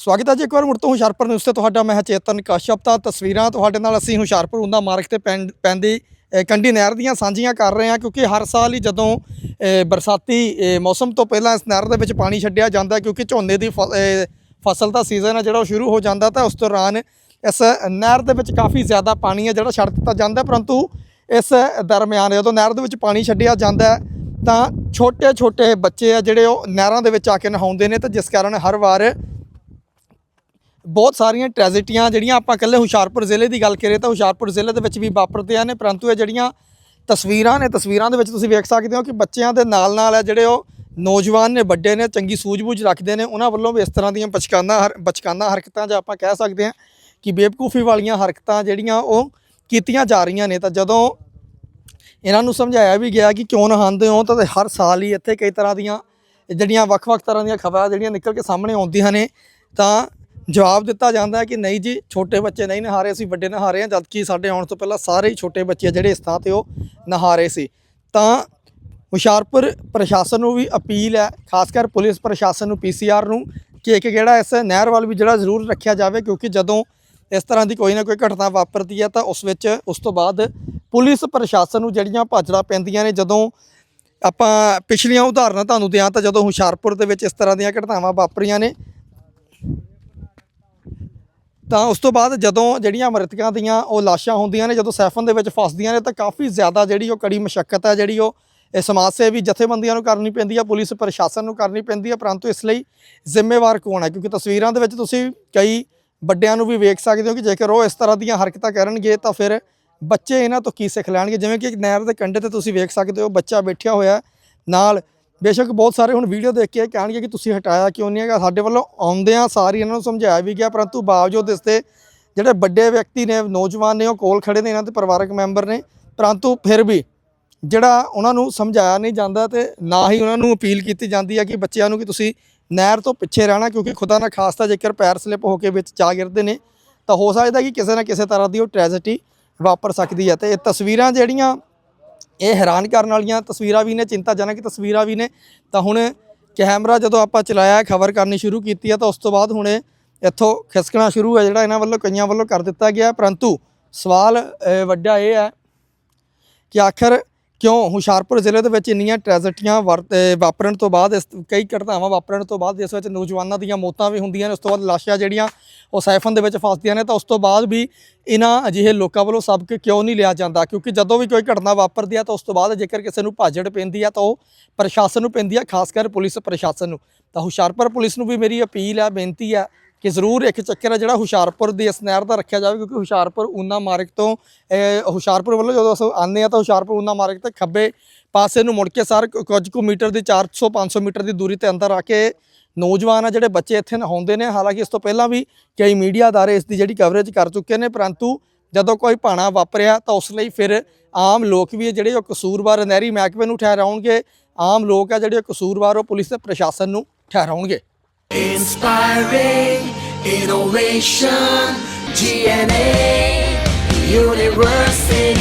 ਸਵਾਗਤ ਹੈ ਜੀ ਇੱਕ ਵਾਰ ਮੁੜ ਤੋਂ ਹੁਸ਼ਿਆਰਪੁਰ ਨਿਊਜ਼ ਤੇ ਤੁਹਾਡਾ ਮੈਂ ਚੇਤਨ ਕਸ਼ਪ ਤਾਂ ਤਸਵੀਰਾਂ ਤੁਹਾਡੇ ਨਾਲ ਅਸੀਂ ਹੁਸ਼ਿਆਰਪੁਰ ਹੁੰਦਾ ਮਾਰਗ ਤੇ ਪੈਂਦ- ਪੈਂਦੀ ਕੰਢੀ ਨਹਿਰ ਦੀਆਂ ਸਾਂਝੀਆਂ ਕਰ ਰਹੇ ਹਾਂ ਕਿਉਂਕਿ ਹਰ ਸਾਲ ਹੀ ਜਦੋਂ ਬਰਸਾਤੀ ਮੌਸਮ ਤੋਂ ਪਹਿਲਾਂ ਇਸ ਨਹਿਰ ਦੇ ਵਿੱਚ ਪਾਣੀ ਛੱਡਿਆ ਜਾਂਦਾ ਕਿਉਂਕਿ ਝੋਨੇ ਦੀ ਫਸਲ ਦਾ ਸੀਜ਼ਨ ਹੈ ਜਿਹੜਾ ਉਹ ਸ਼ੁਰੂ ਹੋ ਜਾਂਦਾ ਤਾਂ ਉਸ ਦੌਰਾਨ ਇਸ ਨਹਿਰ ਦੇ ਵਿੱਚ ਕਾਫੀ ਜ਼ਿਆਦਾ ਪਾਣੀ ਹੈ ਜਿਹੜਾ ਛੱਡ ਦਿੱਤਾ ਜਾਂਦਾ ਪਰੰਤੂ ਇਸ ਦਰਮਿਆਨ ਜਦੋਂ ਨਹਿਰ ਦੇ ਵਿੱਚ ਪਾਣੀ ਛੱਡਿਆ ਜਾਂਦਾ ਤਾਂ ਛੋਟੇ ਛੋਟੇ ਬੱਚੇ ਆ ਜਿਹੜੇ ਉਹ ਨਹਿਰਾਂ ਦੇ ਵਿੱਚ ਆ ਕੇ ਨਹਾਉਂਦੇ ਨੇ ਤੇ ਜਿਸ ਕਾਰਨ ਹਰ ਵਾਰ ਬਹੁਤ ਸਾਰੀਆਂ ਟ੍ਰੈਜਡੀਆਂ ਜਿਹੜੀਆਂ ਆਪਾਂ ਇਕੱਲੇ ਹੁਸ਼ਿਆਰਪੁਰ ਜ਼ਿਲ੍ਹੇ ਦੀ ਗੱਲ ਕਰੀਏ ਤਾਂ ਹੁਸ਼ਿਆਰਪੁਰ ਜ਼ਿਲ੍ਹੇ ਦੇ ਵਿੱਚ ਵੀ ਵਾਪਰਦੀਆਂ ਨੇ, ਪਰੰਤੂ ਇਹ ਜਿਹੜੀਆਂ ਤਸਵੀਰਾਂ ਨੇ, ਤਸਵੀਰਾਂ ਦੇ ਵਿੱਚ ਤੁਸੀਂ ਵੇਖ ਸਕਦੇ ਹੋ ਕਿ ਬੱਚਿਆਂ ਦੇ ਨਾਲ ਨਾਲ ਹੈ ਜਿਹੜੇ ਉਹ ਨੌਜਵਾਨ ਨੇ, ਵੱਡੇ ਨੇ, ਚੰਗੀ ਸੂਝ-ਬੂਝ ਰੱਖਦੇ ਨੇ, ਉਹਨਾਂ ਵੱਲੋਂ ਵੀ ਇਸ ਤਰ੍ਹਾਂ ਦੀਆਂ ਬਚਕਾਨਾ ਹਰ ਬਚਕਾਨਾ ਹਰਕਤਾਂ ਜਾਂ ਆਪਾਂ ਕਹਿ ਸਕਦੇ ਹਾਂ ਕਿ ਬੇਵਕੂਫੀ ਵਾਲੀਆਂ ਹਰਕਤਾਂ ਜਿਹੜੀਆਂ ਉਹ ਕੀਤੀਆਂ ਜਾ ਰਹੀਆਂ ਨੇ। ਤਾਂ ਜਦੋਂ ਇਹਨਾਂ ਨੂੰ ਸਮਝਾਇਆ ਵੀ ਗਿਆ ਕਿ ਕਿਉਂ ਨਹਾਉਂਦੇ ਹੋ, ਤਾਂ ਹਰ ਸਾਲ ਹੀ ਇੱਥੇ ਕਈ ਤਰ੍ਹਾਂ ਦੀਆਂ ਜਿਹੜੀਆਂ ਵੱਖ-ਵੱਖ ਤਰ੍ਹਾਂ ਦੀਆਂ ਖਬਰਾਂ ਜਿਹੜੀਆਂ ਨਿਕਲ ਕੇ ਸਾਹਮਣੇ ਆਉਂਦੀਆਂ ਨੇ, ਤਾਂ ਜਵਾਬ ਦਿੱਤਾ ਜਾਂਦਾ ਹੈ ਕਿ ਨਹੀਂ ਜੀ, ਛੋਟੇ ਬੱਚੇ ਨਹੀਂ ਨਹਾ ਰਹੇ, ਅਸੀਂ ਵੱਡੇ ਨਹਾ ਰਹੇ ਹਾਂ, ਜਦਕਿ ਸਾਡੇ ਆਉਣ ਤੋਂ ਪਹਿਲਾਂ ਸਾਰੇ ਹੀ ਛੋਟੇ ਬੱਚੇ ਜਿਹੜੇ ਇਸ ਥਾਂ ਤੇ ਉਹ ਨਹਾ ਰਹੇ ਸੀ। ਤਾਂ ਹੁਸ਼ਿਆਰਪੁਰ ਪ੍ਰਸ਼ਾਸਨ ਨੂੰ ਵੀ ਅਪੀਲ ਹੈ, ਖਾਸ ਕਰ ਪੁਲਿਸ ਪ੍ਰਸ਼ਾਸਨ ਨੂੰ ਪੀਸੀਆਰ ਨੂੰ, ਕਿ ਇੱਕ ਜਿਹੜਾ ਇਸ ਨਹਿਰ ਵੱਲ ਵੀ ਜਿਹੜਾ ਜ਼ਰੂਰ ਰੱਖਿਆ ਜਾਵੇ, ਕਿਉਂਕਿ ਜਦੋਂ ਇਸ ਤਰ੍ਹਾਂ ਦੀ ਕੋਈ ਨਾ ਕੋਈ ਘਟਨਾ ਵਾਪਰਦੀ ਹੈ, ਤਾਂ ਉਸ ਵਿੱਚ ਉਸ ਤੋਂ ਬਾਅਦ ਪੁਲਿਸ ਪ੍ਰਸ਼ਾਸਨ ਨੂੰ ਜਿਹੜੀਆਂ ਭਾਜੜਾ ਪੈਂਦੀਆਂ ਨੇ, ਜਦੋਂ ਆਪਾਂ ਪਿਛਲੀਆਂ ਉਦਾਹਰਨਾਂ ਤੁਹਾਨੂੰ ਦਿਆਂ, ਤਾਂ ਜਦੋਂ ਹੁਸ਼ਿਆਰਪੁਰ ਦੇ ਵਿੱਚ ਇਸ ਤਰ੍ਹਾਂ ਦੀਆਂ ਘਟਨਾਵਾਂ ਵਾਪਰੀਆਂ ਨੇ ਤਾਂ ਉਸ ਤੋਂ ਬਾਅਦ ਜਦੋਂ ਜਿਹੜੀਆਂ ਮ੍ਰਿਤਕਾਂ ਦੀਆਂ ਉਹ ਲਾਸ਼ਾਂ ਹੁੰਦੀਆਂ ਨੇ, ਜਦੋਂ ਸੈਫਨ ਦੇ ਵਿੱਚ ਫਸਦੀਆਂ ਨੇ, ਤਾਂ ਕਾਫੀ ਜ਼ਿਆਦਾ ਜਿਹੜੀ ਉਹ ਕੜੀ ਮੁਸ਼ਕਲ ਹੈ, ਜਿਹੜੀ ਉਹ ਇਹ ਸਮਾਜ ਸੇਵੀ ਜਥੇਬੰਦੀਆਂ ਨੂੰ ਕਰਨੀ ਪੈਂਦੀ ਹੈ ਪੁਲਿਸ ਪ੍ਰਸ਼ਾਸਨ ਨੂੰ ਕਰਨੀ ਪੈਂਦੀ ਹੈ ਪਰੰਤੂ ਇਸ ਲਈ ਜ਼ਿੰਮੇਵਾਰ ਕੌਣ ਹੈ? ਕਿਉਂਕਿ ਤਸਵੀਰਾਂ ਦੇ ਵਿੱਚ ਤੁਸੀਂ ਕਈ ਵੱਡਿਆਂ ਨੂੰ ਵੀ ਵੇਖ ਸਕਦੇ ਹੋ ਕਿ ਜੇਕਰ ਉਹ ਇਸ ਤਰ੍ਹਾਂ ਦੀਆਂ ਹਰਕਤਾਂ ਕਰਨਗੇ, ਤਾਂ ਫਿਰ ਬੱਚੇ ਇਹਨਾਂ ਤੋਂ ਕੀ ਸਿੱਖ ਲੈਣਗੇ? ਜਿਵੇਂ ਕਿ ਨਹਿਰ ਦੇ ਕੰਢੇ ਤੇ ਤੁਸੀਂ ਵੇਖ ਸਕਦੇ ਹੋ, ਬੱਚਾ ਬੈਠਿਆ ਹੋਇਆ ਨਾਲ ਬੇਸ਼ੱਕ ਬਹੁਤ ਸਾਰੇ ਹੁਣ ਵੀਡੀਓ ਦੇਖ ਕੇ ਕਹਿਣਗੇ ਕਿ ਤੁਸੀਂ ਹਟਾਇਆ ਕਿਉਂ ਨਹੀਂ ਹੈਗਾ? ਸਾਡੇ ਵੱਲੋਂ ਆਉਂਦਿਆਂ ਸਾਰੀ ਇਹਨਾਂ ਨੂੰ ਸਮਝਾਇਆ ਵੀ ਗਿਆ, ਪਰੰਤੂ ਬਾਵਜੂਦ ਇਸ ਤੇ ਜਿਹੜੇ ਵੱਡੇ ਵਿਅਕਤੀ ਨੇ, ਨੌਜਵਾਨ ਨੇ, ਉਹ ਕੋਲ ਖੜੇ ਨੇ, ਇਹਨਾਂ ਦੇ ਪਰਿਵਾਰਕ ਮੈਂਬਰ ਨੇ, ਪਰੰਤੂ ਫਿਰ ਵੀ ਜਿਹੜਾ ਉਹਨਾਂ ਨੂੰ ਸਮਝਾਇਆ ਨਹੀਂ ਜਾਂਦਾ ਤੇ ਨਾ ਹੀ ਉਹਨਾਂ ਨੂੰ ਅਪੀਲ ਕੀਤੀ ਜਾਂਦੀ ਹੈ ਕਿ ਬੱਚਿਆਂ ਨੂੰ ਕਿ ਤੁਸੀਂ ਨਹਿਰ ਤੋਂ ਪਿੱਛੇ ਰਹਿਣਾ, ਕਿਉਂਕਿ ਖੁਦਾ ਨਾ ਖਾਸਤਾ ਜੇਕਰ ਪੈਰ ਸਲਿਪ ਹੋ ਕੇ ਵਿੱਚ ਜਾ ਗਿਰਦੇ ਨੇ, ਤਾਂ ਹੋ ਸਕਦਾ ਕਿ ਕਿਸੇ ਨਾ ਕਿਸੇ ਤਰ੍ਹਾਂ ਦੀ ਉਹ ਟ੍ਰੈਜਡੀ ਵਾਪਰ ਸਕਦੀ ਹੈ। ਤੇ ਇਹ ਤਸਵੀਰਾਂ ਜਿਹੜੀਆਂ ਇਹ ਹੈਰਾਨ ਕਰਨ ਵਾਲੀਆਂ ਤਸਵੀਰਾਂ ਵੀ ਨੇ, ਚਿੰਤਾਜਨਕ ਤਸਵੀਰਾਂ ਵੀ ਨੇ। ਤਾਂ ਹੁਣ ਕੈਮਰਾ ਜਦੋਂ ਆਪਾਂ ਚਲਾਇਆ, ਖਬਰ ਕਰਨੀ ਸ਼ੁਰੂ ਕੀਤੀ ਹੈ ਤਾਂ ਉਸ ਤੋਂ ਬਾਅਦ ਹੁਣ ਇਹ ਇੱਥੋਂ ਖਿਸਕਣਾ ਸ਼ੁਰੂ ਹੈ, ਜਿਹੜਾ ਇਹਨਾਂ ਵੱਲੋਂ ਕਈਆਂ ਵੱਲੋਂ ਕਰ ਦਿੱਤਾ ਗਿਆ। ਪਰੰਤੂ ਸਵਾਲ ਵੱਡਾ ਇਹ ਹੈ ਕਿ ਆਖਰ ਕਿਉਂ? ਹੁਸ਼ਿਆਰਪੁਰ ਜ਼ਿਲ੍ਹੇ ਦੇ ਵਿੱਚ ਇੰਨੀਆਂ ਟ੍ਰੈਜਡੀਆਂ ਵਰਤ- ਵਾਪਰਨ ਤੋਂ ਬਾਅਦ ਇਸ, ਕਈ ਘਟਨਾਵਾਂ ਵਾਪਰਨ ਤੋਂ ਬਾਅਦ ਜਿਸ ਵਿੱਚ ਨੌਜਵਾਨਾਂ ਦੀਆਂ ਮੌਤਾਂ ਵੀ ਹੁੰਦੀਆਂ ਨੇ, ਉਸ ਤੋਂ ਬਾਅਦ ਲਾਸ਼ਾਂ ਜਿਹੜੀਆਂ ਉਹ ਸਾਈਫਨ ਦੇ ਵਿੱਚ ਫਸਦੀਆਂ ਨੇ, ਤਾਂ ਉਸ ਤੋਂ ਬਾਅਦ ਵੀ ਇਹਨਾਂ ਅਜਿਹੇ ਲੋਕਾਂ ਵੱਲੋਂ ਸਬਕ ਕਿਉਂ ਨਹੀਂ ਲਿਆ ਜਾਂਦਾ? ਕਿਉਂਕਿ ਜਦੋਂ ਵੀ ਕੋਈ ਘਟਨਾ ਵਾਪਰਦੀ ਹੈ ਤਾਂ ਉਸ ਤੋਂ ਬਾਅਦ ਜੇਕਰ ਕਿਸੇ ਨੂੰ ਭਾਜੜ ਪੈਂਦੀ ਹੈ ਤਾਂ ਉਹ ਪ੍ਰਸ਼ਾਸਨ ਨੂੰ ਪੈਂਦੀ ਹੈ ਖਾਸ ਕਰ ਪੁਲਿਸ ਪ੍ਰਸ਼ਾਸਨ ਨੂੰ। ਤਾਂ ਹੁਸ਼ਿਆਰਪੁਰ ਪੁਲਿਸ ਨੂੰ ਵੀ ਮੇਰੀ ਅਪੀਲ ਹੈ ਬੇਨਤੀ ਹੈ ਕਿ ਜ਼ਰੂਰ ਇੱਕ ਚੱਕਰ ਹੈ ਜਿਹੜਾ ਹੁਸ਼ਿਆਰਪੁਰ ਦੀ ਇਸ ਨਹਿਰ ਦਾ ਰੱਖਿਆ ਜਾਵੇ, ਕਿਉਂਕਿ ਹੁਸ਼ਿਆਰਪੁਰ ਊਨਾ ਮਾਰਗ ਤੋਂ ਹੁਸ਼ਿਆਰਪੁਰ ਵੱਲੋਂ ਜਦੋਂ ਅਸੀਂ ਆਉਂਦੇ ਆ ਤਾਂ ਹੁਸ਼ਿਆਰਪੁਰ ਊਨਾ ਮਾਰਗ ਤੇ ਖੱਬੇ ਪਾਸੇ ਨੂੰ ਮੁੜ ਕੇ ਸਾਰ ਕੁਝ ਕੁ ਮੀਟਰ ਦੀ 400 500 ਮੀਟਰ ਦੀ ਦੂਰੀ ਤੇ ਅੰਦਰ ਆ ਕੇ ਨੌਜਵਾਨ ਆ ਜਿਹੜੇ ਬੱਚੇ ਇੱਥੇ ਨਹਾਉਂਦੇ ਨੇ। ਹਾਲਾਂਕਿ ਇਸ ਤੋਂ ਪਹਿਲਾਂ ਵੀ ਕਈ ਮੀਡੀਆ ਅਦਾਰੇ ਇਸ ਦੀ ਜਿਹੜੀ ਕਵਰੇਜ ਕਰ ਚੁੱਕੇ ਨੇ, ਪਰੰਤੂ ਜਦੋਂ ਕੋਈ ਭਾਣਾ ਵਾਪਰਿਆ ਤਾਂ ਉਸ ਲਈ ਫਿਰ ਆਮ ਲੋਕ ਵੀ ਜਿਹੜੇ ਉਹ ਕਸੂਰਵਾਰ ਨਹਿਰੀ ਮਹਿਕਮੇ ਨੂੰ ਠਹਿਰਾਉਣਗੇ। ਆਮ ਲੋਕ ਆ ਜਿਹੜੇ ਉਹ ਕਸੂਰਵਾਰ ਉਹ ਪੁਲਿਸ ਤੇ ਪ੍ਰਸ਼ਾਸਨ ਨੂੰ ਠਹਿਰਾਉਣਗੇ। Inspiring innovation, DNA, University.